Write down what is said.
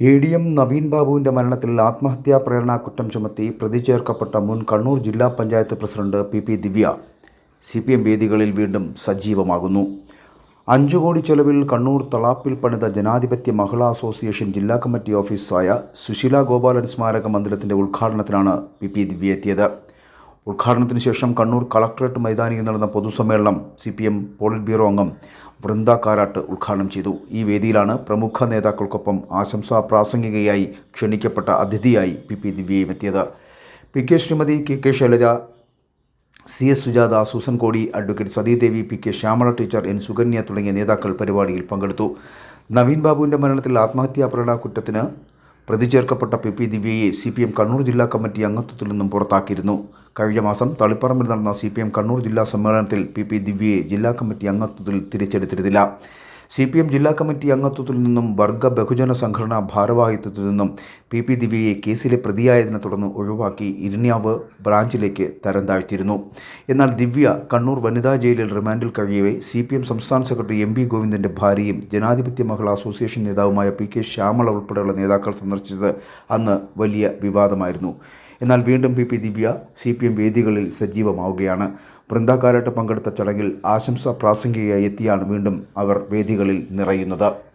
A D M Naveen ബാബുവിന്റെ മരണത്തിൽ ആത്മഹത്യാ പ്രേരണാ കുറ്റം ചുമത്തി പ്രതി ചേർക്കപ്പെട്ട മുൻ കണ്ണൂർ ജില്ലാ panchayat president P P Divya C P M വേദികളിൽ വീണ്ടും സജീവമാകുന്നു. അഞ്ചു കോടി ചെലവിൽ കണ്ണൂർ തളാപ്പിൽ പണിത ജനാധിപത്യ മഹിളാ അസോസിയേഷൻ ജില്ലാ കമ്മിറ്റി ഓഫീസായ സുശീല ഗോപാലൻ സ്മാരക മന്ദിരത്തിന്റെ ഉദ്ഘാടനത്തിനാണ് പി പി ദിവ്യ എത്തിയത്. ഉദ്ഘാടനത്തിന് ശേഷം കണ്ണൂർ കളക്ടറേറ്റ് മൈതാനിയിൽ നടന്ന പൊതുസമ്മേളനം C P M polit bureau അംഗം വൃന്ദ കാരാട്ട് ഉദ്ഘാടനം ചെയ്തു. ഈ വേദിയിലാണ് പ്രമുഖ നേതാക്കൾക്കൊപ്പം ആശംസാ പ്രാസംഗികയായി ക്ഷണിക്കപ്പെട്ട അതിഥിയായി പി പി ദിവ്യയും എത്തിയത്. P K Sreemathi K K Shailaja C S Sujatha Susan Kodi advocate Sathidevi P K Shyamala teacher N Sukanya തുടങ്ങിയ നേതാക്കൾ പരിപാടിയിൽ പങ്കെടുത്തു. നവീൻ ബാബുവിന്റെ മരണത്തിൽ ആത്മഹത്യാ പ്രേരണ കുറ്റത്തിന് പ്രതി ചേർക്കപ്പെട്ട പി പി ദിവ്യയെ സി പി എം കണ്ണൂർ ജില്ലാ കമ്മിറ്റി അംഗത്വത്തിൽ നിന്നും പുറത്താക്കിയിരുന്നു. കഴിഞ്ഞ മാസം തളിപ്പറമ്പിൽ നടന്ന സി പി എം കണ്ണൂർ ജില്ലാ സമ്മേളനത്തിൽ പി പി ദിവ്യയെ ജില്ലാ കമ്മിറ്റി അംഗത്വത്തിൽ തിരിച്ചെടുത്തിരുന്നില്ല. സി പി എം ജില്ലാ കമ്മിറ്റി അംഗത്വത്തിൽ നിന്നും വർഗ ബഹുജന സംഘടനാ ഭാരവാഹിത്വത്തിൽ നിന്നും പി പി ദിവ്യയെ കേസിലെ പ്രതിയായതിനെ തുടർന്ന് ഒഴിവാക്കി ഇരിഞ്ഞാവ് ബ്രാഞ്ചിലേക്ക് തരം താഴ്ത്തിയിരുന്നു. എന്നാൽ ദിവ്യ കണ്ണൂർ വനിതാ ജയിലിൽ റിമാൻഡിൽ കഴിയവേ സി പി എം സംസ്ഥാന സെക്രട്ടറി എം പി ഗോവിന്ദന്റെ ഭാര്യയും ജനാധിപത്യ മഹിളാ അസോസിയേഷൻ നേതാവുമായ പി കെ ശ്യാമള ഉൾപ്പെടെയുള്ള നേതാക്കൾ സന്ദർശിച്ചത് അന്ന് വലിയ വിവാദമായിരുന്നു. എന്നാൽ വീണ്ടും P P Divya C P M വേദികളിൽ സജീവമാവുകയാണ്. വൃന്ദാക്കാരായിട്ട് പങ്കെടുത്ത ചടങ്ങിൽ ആശംസ പ്രാസംഗികയായി എത്തിയാണ് വീണ്ടും അവർ വേദികളിൽ നിറയുന്നത്.